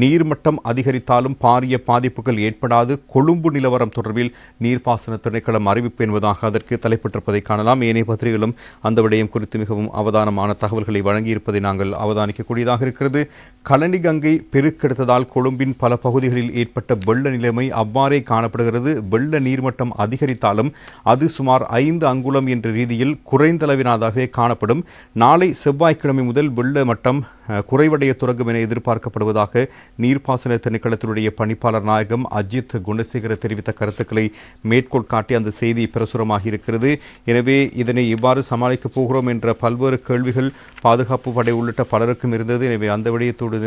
நீர்மட்டம் அதிகரித்தாலும் பாரிய பாதிப்புகள் ஏற்படாது. கொழும்பு நிலவரம் தொடர்பில் நீர்ப்பாசன திணைக்களம் அறிவிப்பு என்பதாக அதற்கு தலைப்பட்டிருப்பதை காணலாம். ஏனைய பத்திரிகைகளும் அந்த விடயம் குறித்து மிகவும் அவதானமான தகவல்களை வழங்கியிருப்பதை நாங்கள் அவதானிக்கக்கூடியதாக இருக்கிறது. களனி கங்கை பெருக்கெடுத்ததால் கொழும்பின் பல பகுதிகளில் ஏற்பட்ட வெள்ள நிலைமை அவ்வாறே காணப்படுகிறது. வெள்ள நீர்மட்டம் அதிகரித்தாலும் அது சுமார் ஐந்து அங்குலம் என்ற ரீதியில் குறைந்தளவினாதாகவே காணப்படும். நாளை செவ்வாய்க்கிழமை முதல் வெள்ள மட்டம் குறைவடைய தொடங்கும் என எதிர்பார்க்கப்படுவதாக நீர்ப்பாசன திணைக்களத்தினுடைய பணிப்பாளர் நாயகம் அஜித் குணசேகர தெரிவித்த கருத்துக்களை மேற்கோள் காட்டி அந்த செய்தி பிரசுரமாக இருக்கிறது. எனவே இதனை எவ்வாறு சமாளிக்கப் போகிறோம் என்ற பல்வேறு கேள்விகள் பாதுகாப்பு படை உள்ளிட்ட பலருக்கும் இருந்தது. எனவே அந்த விடயத்தோடு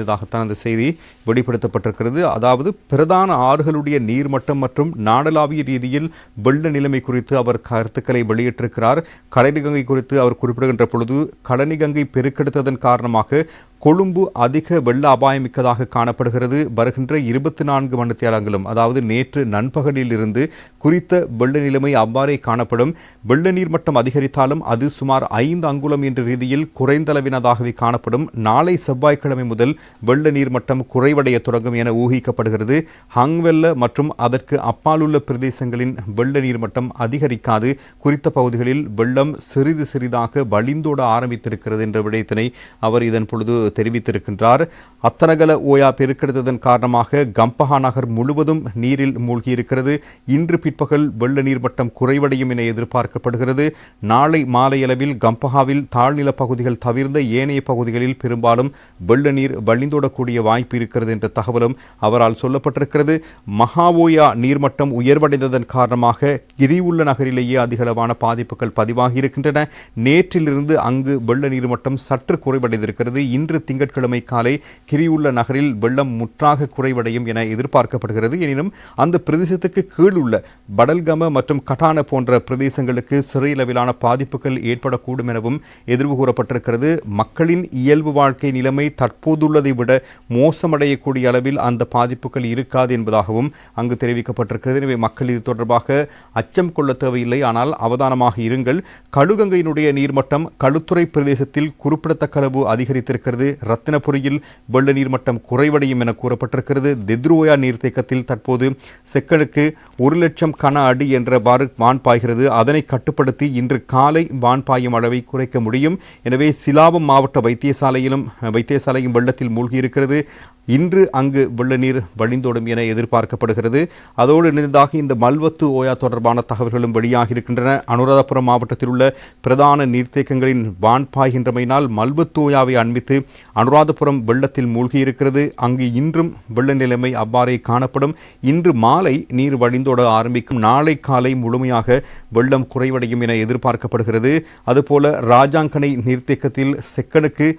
அந்த செய்தி வெளிப்படுத்தப்பட்டிருக்கிறது. அதாவது பிரதான ஆறுகளுடைய நீர்மட்டம் மற்றும் நாடளாவிய ரீதியில் வெள்ள நிலைமை குறித்து அவர் கருத்துக்களை வெளியிட்டிருக்கிறார். கடலிகங்கை குறித்து அவர் குறிப்பிடுகின்ற பொழுது கடலிகங்கை பெருக்கெடுத்ததன் காரணமாக கொழும்பு அதிக வெள்ள அபாயமிக்கதாக காணப்படுகிறது. வருகின்ற இருபத்தி நான்கு மணித்தியாலங்களும் அதாவது நேற்று நண்பகலிலிருந்து குறித்த வெள்ள நிலைமை அவ்வாறே காணப்படும். வெள்ள நீர் மட்டம் அதிகரித்தாலும் அது சுமார் ஐந்து அங்குலம் என்ற ரீதியில் குறைந்தளவினதாகவே காணப்படும். நாளை செவ்வாய்க்கிழமை முதல் வெள்ள நீர் மட்டம் குறைவடைய தொடங்கும் என ஊகிக்கப்படுகிறது. ஹங்வெல்ல மற்றும் அதற்கு அப்பாலுள்ள பிரதேசங்களின் வெள்ள நீர் மட்டம் அதிகரிக்காது. குறித்த பகுதிகளில் வெள்ளம் சிறிது சிறிதாக வழிந்தோட ஆரம்பித்திருக்கிறது என்ற விடயத்தினை அவர் இதன் பொழுது தெரிவித்திருக்கின்றார். அத்தனகல ஓயா பெருக்கெடுத்ததன் காரணமாக கம்பஹா நகர் முழுவதும் நீரில் மூழ்கியிருக்கிறது. இன்று பிற்பகல் வெள்ள நீர் மட்டம் குறைவடையும் என எதிர்பார்க்கப்படுகிறது. நாளை மாலையளவில் கம்பஹாவில் தாழ்நில பகுதிகள் தவிர்ந்த ஏனைய பகுதிகளில் பெரும்பாலும் வெள்ள நீர் வழிந்தோடக்கூடிய வாய்ப்பு இருக்கிறது என்ற தகவலும் அவரால் சொல்லப்பட்டிருக்கிறது. மகாவோயா நீர்மட்டம் உயர்வடைந்ததன் காரணமாக கிரிவுள்ள நகரிலேயே அதிகளவான பாதிப்புகள் பதிவாகி இருக்கின்றன நேற்றிலிருந்து அங்கு வெள்ள நீர்மட்டம் சற்று குறைவடைந்திருக்கிறது. இன்று திங்கட்கிழமை காலை கிரியுள்ள நகரில் வெள்ளம் முற்றாக குறைவடையும் என எதிர்பார்க்கப்படுகிறது. எனினும் அந்த பிரதேசத்துக்கு கீழ் உள்ள படல்கம மற்றும் கட்டான போன்ற பிரதேசங்களுக்கு சிறையளவிலான பாதிப்புகள் ஏற்படக்கூடும் எனவும் எதிர்வு கூறப்பட்டிருக்கிறது மக்களின் இயல்பு வாழ்க்கை நிலைமை தற்போதுள்ளதை விட மோசமடையக்கூடிய அளவில் அந்த பாதிப்புகள் இருக்காது என்பதாகவும் அங்கு தெரிவிக்கப்பட்டிருக்கிறது. எனவே மக்கள் இது தொடர்பாக அச்சம் கொள்ள தேவையில்லை. ஆனால் அவதானமாக இருங்கள் கழுகங்கையினுடைய நீர்மட்டம் களுத்துறை பிரதேசத்தில் குறிப்பிடத்தக்க அளவு அதிகரித்திருக்கிறது. ரத்தினபுரியில் வெள்ள நீர்மட்டம் குறைவடையும் என கூறப்பட்டிருக்கிறது. தெத்ருவோயா நீர்த்தேக்கத்தில் தற்போது செக்கனுக்கு ஒரு லட்சம் கன அடி என்றவாறு வான் பாய்கிறது. அதனை கட்டுப்படுத்தி இன்று காலை வான் பாயும் அளவை குறைக்க முடியும். எனவே சிலாபம் மாவட்ட வைத்தியசாலையிலும் வைத்தியசாலையும் வெள்ளத்தில் மூழ்கியிருக்கிறது. இன்று அங்கு வெள்ள நீர் வழிந்தோடும் என எதிர்பார்க்கப்படுகிறது. அதோடு இணைந்ததாக இந்த மல்வத்து ஓயா தொடர்பான தகவல்களும் வெளியாக இருக்கின்றன அனுராதபுரம் மாவட்டத்தில் உள்ள பிரதான நீர்த்தேக்கங்களின் வான் பாய்கின்றமையினால் மல்வத்து ஓயாவை அண்மித்து அனுராதபுரம் வெள்ளத்தில் மூழ்கியிருக்கிறது. அங்கு இன்றும் வெள்ள நிலைமை அவ்வாறே காணப்படும். இன்று மாலை நீர் வழிந்தோட ஆரம்பிக்கும். நாளை காலை முழுமையாக வெள்ளம் குறைவடையும் என எதிர்பார்க்கப்படுகிறது. அதுபோல ராஜாங்கனை நீர்த்தேக்கத்தில் செக்கனுக்கு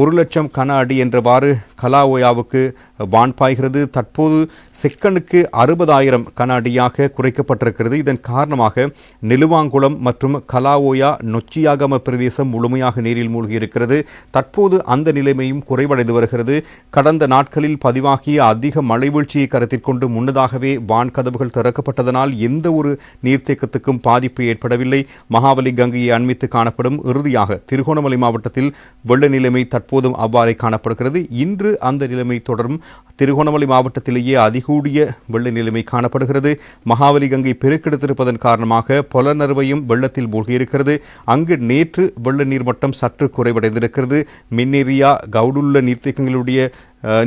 ஒரு லட்சம் கன அடி என்றவாறு கலா கலாஓயாவுக்கு வான் பாய்கிறது. தற்போது செக்கனுக்கு அறுபதாயிரம் கன அடியாக குறைக்கப்பட்டிருக்கிறது. இதன் காரணமாக நிலுவாங்குளம் மற்றும் கலாவோயா நொச்சியாகம பிரதேசம் முழுமையாக நீரில் மூழ்கியிருக்கிறது. தற்போது அந்த நிலைமையும் குறைவடைந்து வருகிறது. கடந்த நாட்களில் பதிவாகிய அதிக மழை வீழ்ச்சியை கருத்தில் கொண்டு முன்னதாகவே வான் கதவுகள் திறக்கப்பட்டதனால் எந்த ஒரு நீர்த்தேக்கத்துக்கும் பாதிப்பு ஏற்படவில்லை. மகாவலி கங்கையை அண்மித்து காணப்படும் இறுதியாக திருகோணமலை மாவட்டத்தில் வெள்ள நிலைமை தற்போதும் அவ்வாறே காணப்படுகிறது. இன்று அந்த நிலைமை தொடரும். திருகோணமலை மாவட்டத்திலேயே அதிகூடிய வெள்ள நிலைமை காணப்படுகிறது. மகாவலி கங்கை பெருக்கெடுத்திருப்பதன் காரணமாக பொலநர்வையும் வெள்ளத்தில் மூழ்கியிருக்கிறது. அங்கு நேற்று வெள்ள நீர்மட்டம் சற்று குறைவடைந்திருக்கிறது. மின்னேரியா கவுடுள்ள நீர்த்தேக்கங்களுடைய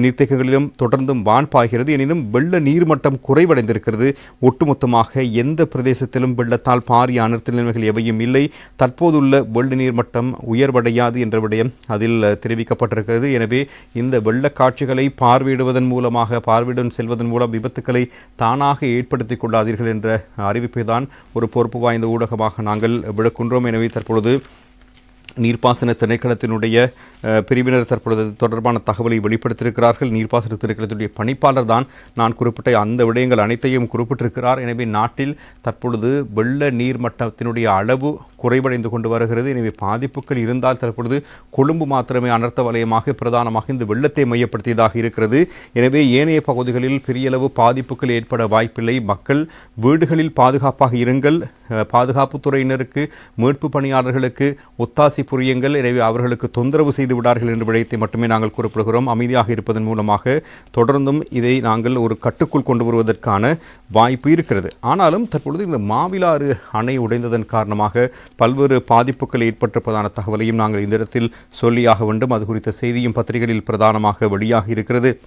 நீர்த்தேக்கங்களிலும் தொடர்ந்தும் வான் பாய்கிறது. எனினும் வெள்ள நீர்மட்டம் குறைவடைந்திருக்கிறது. ஒட்டுமொத்தமாக எந்த பிரதேசத்திலும் வெள்ளத்தால் பாரிய அனர்த்த நிலைமைகள் எவையும் இல்லை. தற்போதுள்ள வெள்ள நீர்மட்டம் உயர்வடையாது என்ற விடயம் அதில் தெரிவிக்கப்பட்டிருக்கிறது. எனவே இந்த வெள்ள காட்சிகளை பார்வையிடுவதன் மூலமாக பார்வையிடும் செல்வதன் மூலம் விபத்துக்களை தானாக ஏற்படுத்திக் கொள்ளாதீர்கள் என்ற அறிவிப்பை தான் ஒரு பொறுப்பு வாய்ந்த ஊடகமாக நாங்கள் விடுக்கின்றோம் எனவே தற்பொழுது நீர்ப்பாசன திணைக்களத்தினுடைய பிரிவினர் தற்பொழுது தொடர்பான தகவலை வெளிப்படுத்தியிருக்கிறார்கள். நீர்ப்பாசன திணைக்களத்தினுடைய பணிப்பாளர் தான் நான் குறிப்பிட்ட அந்த விடயங்கள் அனைத்தையும் குறிப்பிட்டிருக்கிறார். எனவே நாட்டில் தற்பொழுது வெள்ள நீர் மட்டத்தினுடைய அளவு குறைவடைந்து கொண்டு வருகிறது. எனவே பாதிப்புகள் இருந்தால் தற்பொழுது கொழும்பு மாத்திரமே அனர்த்த வலயமாக பிரதானமாக இந்த வெள்ளத்தை மையப்படுத்தியதாக இருக்கிறது. எனவே ஏனைய பகுதிகளில் பெரியளவு பாதிப்புகள் ஏற்பட வாய்ப்பில்லை. மக்கள் வீடுகளில் பாதுகாப்பாக இருங்கள். பாதுகாப்புத்துறையினருக்கு மீட்பு பணியாளர்களுக்கு ஒத்தாசி புரியுங்கள். எனவே அவர்களுக்கு தொந்தரவு செய்து விடார்கள் என்ற விடயத்தை மட்டுமே நாங்கள் குறிப்பிடுகிறோம். அமைதியாக இருப்பதன் மூலமாக தொடர்ந்தும் இதை நாங்கள் ஒரு கட்டுக்குள் கொண்டு வருவதற்கான வாய்ப்பு இருக்கிறது. ஆனாலும் தற்பொழுது இந்த மாவிலாறு அணை உடைந்ததன் காரணமாக பல்வேறு பாதிப்புகள் ஏற்பட்டிருப்பதான தகவலையும் நாங்கள் இந்த இடத்தில் சொல்லியாக வேண்டும். அது குறித்த செய்தியும் பத்திரிகைகளில் பிரதானமாக வெளியாகி இருக்கிறது.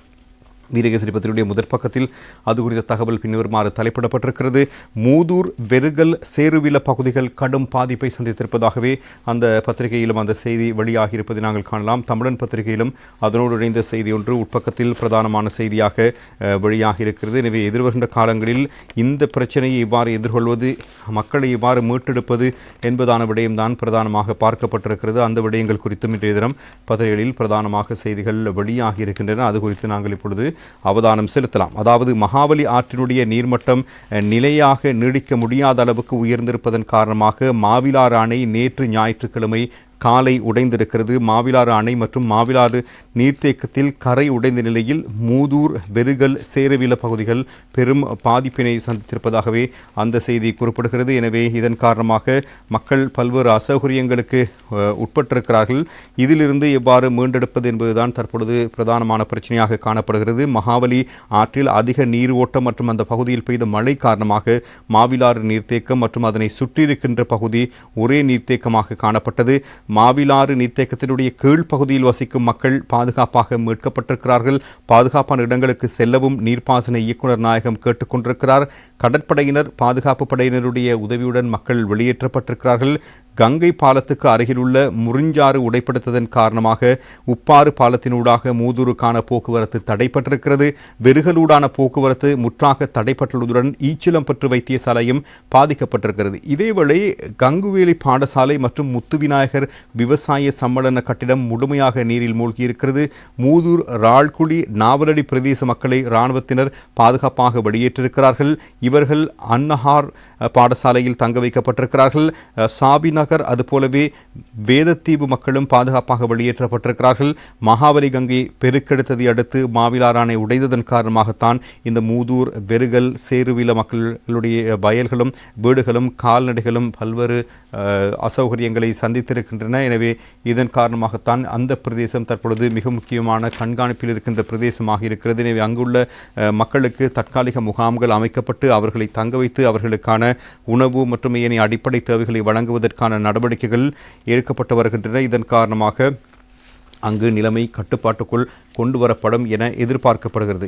வீரகேசரி பத்திரிகையுடைய முதற் பக்கத்தில் அது குறித்த தகவல் பின்வருமாறு தலைப்பிடப்பட்டிருக்கிறது. மூதூர் வெறுகல் சேருவில பகுதிகள் கடும் பாதிப்பை சந்தித்திருப்பதாகவே அந்த பத்திரிகையிலும் அந்த செய்தி வெளியாகியிருப்பதை நாங்கள் காணலாம். தமிழன் பத்திரிகையிலும் அதனோடு இணைந்த செய்தி ஒன்று உட்பக்கத்தில் பிரதானமான செய்தியாக அஹ், வெளியாகியிருக்கிறது. எனவே எதிர்வருகின்ற காலங்களில் இந்த பிரச்சனையை இவ்வாறு எதிர்கொள்வது மக்களை இவ்வாறு மீட்டெடுப்பது என்பதான விடயம்தான் பிரதானமாக பார்க்கப்பட்டிருக்கிறது. அந்த விடயங்கள் குறித்தும் இன்றைய தினம் பத்திரிகைகளில் பிரதானமாக செய்திகள் வெளியாகி இருக்கின்றன அது குறித்து நாங்கள் இப்பொழுது அவதானம் செலுத்தலாம். அதாவது மகாவலி ஆற்றினுடைய நீர்மட்டம் நிலையாக நீடிக்க முடியாத அளவுக்கு உயர்ந்திருப்பதன் காரணமாக மாவிலாறு அணை நேற்று ஞாயிற்றுக்கிழமை காலை உடைந்திருக்கிறது. மாவிலாறு அணை மற்றும் மாவிலாறு நீர்த்தேக்கத்தில் கரை உடைந்த நிலையில் மூதூர் வெறுகல் சேரவில பகுதிகள் பெரும் பாதிப்பினை சந்தித்திருப்பதாகவே அந்த செய்தி குறிப்பிடுகிறது. எனவே இதன் காரணமாக மக்கள் பல்வேறு அசௌகரியங்களுக்கு உட்பட்டிருக்கிறார்கள். இதிலிருந்து எவ்வாறு மீண்டெடுப்பது என்பதுதான் தற்பொழுது பிரதானமான பிரச்சனையாக காணப்படுகிறது. மகாவலி ஆற்றில் அதிக நீர் ஓட்டம் மற்றும் அந்த பகுதியில் பெய்த மழை காரணமாக மாவிலாறு நீர்த்தேக்கம் மற்றும் அதனை சுற்றியிருக்கின்ற பகுதி ஒரே நீர்த்தேக்கமாக காணப்பட்டது. மாவிலாறு நீர்த்தேக்கத்தினுடைய கீழ்ப்பகுதியில் வசிக்கும் மக்கள் பாதுகாப்பாக மீட்கப்பட்டிருக்கிறார்கள். பாதுகாப்பான இடங்களுக்கு செல்லவும் நீர்ப்பாசன இயக்குனர் நாயகம் கேட்டுக்கொண்டிருக்கிறார். கடற்படையினர் பாதுகாப்பு படையினருடைய உதவியுடன் மக்கள் வெளியேற்றப்பட்டிருக்கிறார்கள். கங்கை பாலத்துக்கு அருகிலுள்ள முறிஞ்சாறு உடைப்படுத்ததன் காரணமாக உப்பாறு பாலத்தினூடாக மூதூருக்கான போக்குவரத்து தடைப்பட்டிருக்கிறது. வெறுகலூடான போக்குவரத்து முற்றாக தடைப்பட்டுள்ளதுடன் ஈச்சிலம்பற்று வைத்தியசாலையும் பாதிக்கப்பட்டிருக்கிறது. இதேவேளை கங்குவேலி பாடசாலை மற்றும் முத்துவிநாயகர் விவசாய சம்மேளன கட்டிடம் முழுமையாக நீரில் மூழ்கியிருக்கிறது. மூதூர் ராள்குடி நாவலடி பிரதேச மக்களை இராணுவத்தினர் பாதுகாப்பாக வெளியேற்றிருக்கிறார்கள். இவர்கள் அன்னஹார் பாடசாலையில் தங்க வைக்கப்பட்டிருக்கிறார்கள். சாபினா நகர் அதுபோலவே வேதத்தீவு மக்களும் பாதுகாப்பாக வெளியேற்றப்பட்டிருக்கிறார்கள். மகாவலி கங்கை பெருக்கெடுத்ததை அடுத்து மாவிலார் அணை உடைந்ததன் காரணமாகத்தான் இந்த மூதூர் வெறுகல் சேருவில மக்களுடைய வயல்களும் வீடுகளும் கால்நடைகளும் பல்வேறு அசௌகரியங்களை சந்தித்திருக்கின்றன. எனவே இதன் காரணமாகத்தான் அந்த பிரதேசம் தற்பொழுது மிக முக்கியமான கண்காணிப்பில் இருக்கின்ற பிரதேசமாக இருக்கிறது. எனவே அங்குள்ள மக்களுக்கு தற்காலிக முகாம்கள் அமைக்கப்பட்டு அவர்களை தங்க வைத்து அவர்களுக்கான உணவு மற்றும் ஏனைய அடிப்படை தேவைகளை வழங்குவதற்கான நடவடிக்கைகள் எடுக்கப்பட்டு வருகின்றன. இதன் காரணமாக அங்கு நிலைமை கட்டுப்பாட்டுக்குள் கொண்டு வரப்படும் என எதிர்பார்க்கப்படுகிறது.